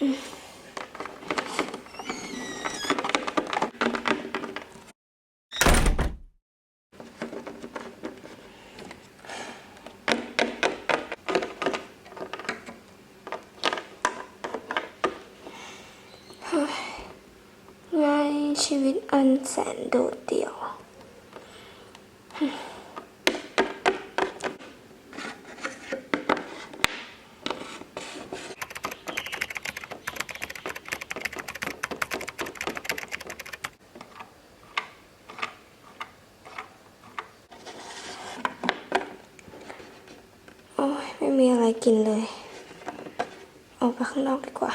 ในชีวิตอันแสนโดดเดี่ยว โอ้ยไม่มีอะไร กินเลย ออกไปข้างนอกดีกว่า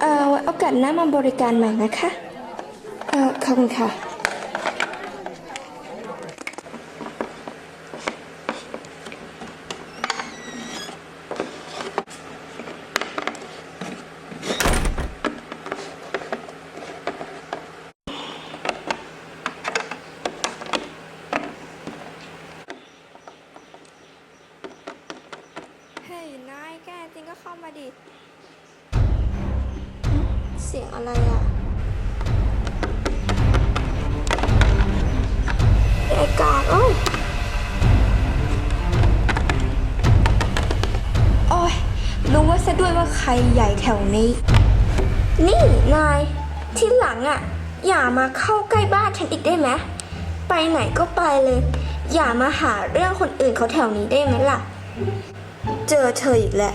เอ่อไว้โอกาสหน้ามาบริการใหม่นะคะ เอ่อขอบคุณค่ะ เฮ้ย นายแกจริงก็เข้ามาดิ เสียงอะไรอะไอ้กากโอ้ยโอ้ยรู้ว่าซะด้วยว่าใครใหญ่แถวนี้ นี่นาย ที่หลังอะ อย่ามาเข้าใกล้บ้านฉันอีกได้ไหมไปไหนก็ไปเลย อย่ามาหาเรื่องคนอื่นเขาแถวนี้ได้ไหมล่ะ เจอเธออีกแล้ว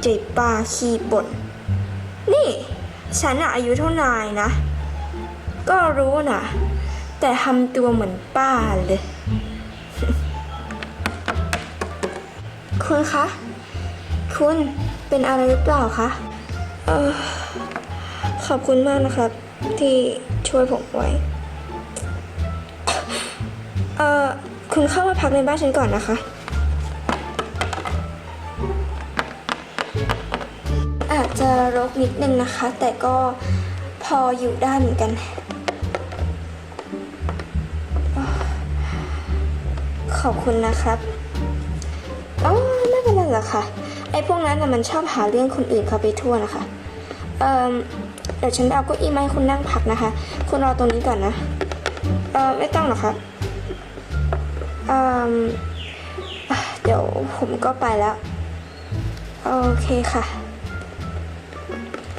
เจ๊ปลาขี้บ่นนี่ ฉันอะอายุเท่านายนะ ก็รู้นะ แต่ทำตัวเหมือนป้าเลย คุณคะ คุณเป็นอะไรหรือเปล่าคะเออขอบคุณมากนะครับ ที่ช่วยผมไว้ เออคุณเข้ามาพักในบ้านฉันก่อนนะคะ จะรกนิดนึงนะคะ แต่ก็พออยู่ได้เหมือนกัน ขอบคุณนะครับอ๋อไม่เป็นไรหรอกค่ะไอ้พวกนั้นน่ะมันชอบหาเรื่องคนอื่นเขาไปทั่วนะคะ เอ่อเดี๋ยวฉันเอาเก้าอี้มาให้คุณนั่งพักนะคะ คุณรอตรงนี้ก่อนนะ เอ่อไม่ต้องหรอกครับเอ่ออะเดี๋ยวผมก็ไปแล้ว โอเคค่ะ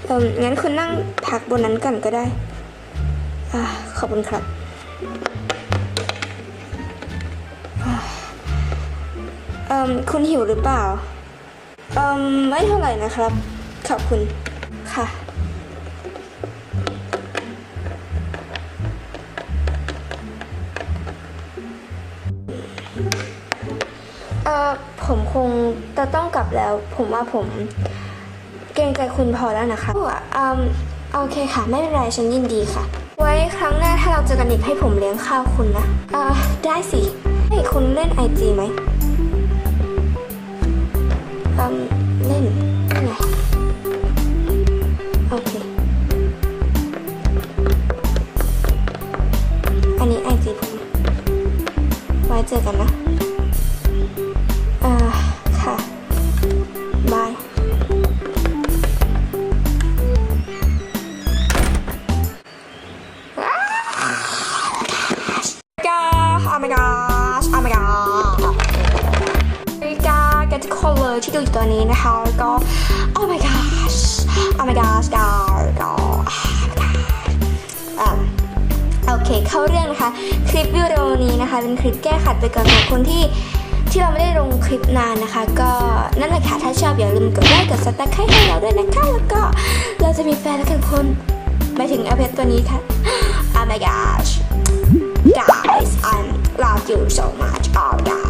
เอองั้นคุณนั่งพักบนนั้นก่อนก็ได้อขอบคุณครับเอ่อคุณหิวหรือเปล่า เอ่อไม่เท่าไหร่นะครับ ขอบคุณ ค่ะ เอ่อ ผมคงจะต้องกลับแล้ว ผมว่าผม เกรงใจคุณพอแล้วนะคะอืมโอเคค่ะ ไม่เป็นไร ฉันยินดีค่ะ ไว้ครั้งหน้าถ้าเราเจอกันอีกให้ผมเลี้ยงข้าวคุณนะอ่าได้สิ ให้คุณเล่นไอจีไหมอืมเล่นไงโอเค อันนี้ไอจีผม ไว้เจอกันนะ ทุกคนเลยที่ดูอยู่ตอนนี้นะคะแล้วก็ oh my gosh oh my gosh god god oh my god โอเคเข้าเรื่องนะคะ คลิปวิดีโอนี้นะคะ เป็นคลิปแก้ขัดไปก่อนของคนที่ที่เราไม่ได้ลงคลิปนานนะคะ ก็นั่นแหละค่ะถ้าชอบอย่าลืมกดไลค์กดซับสไครต์ให้เราด้วยนะคะแล้วก็เราจะมีแฟนแล้วกันคนไปถึงอเพชตัวนี้ค่ะ oh my gosh guys I love you so much oh god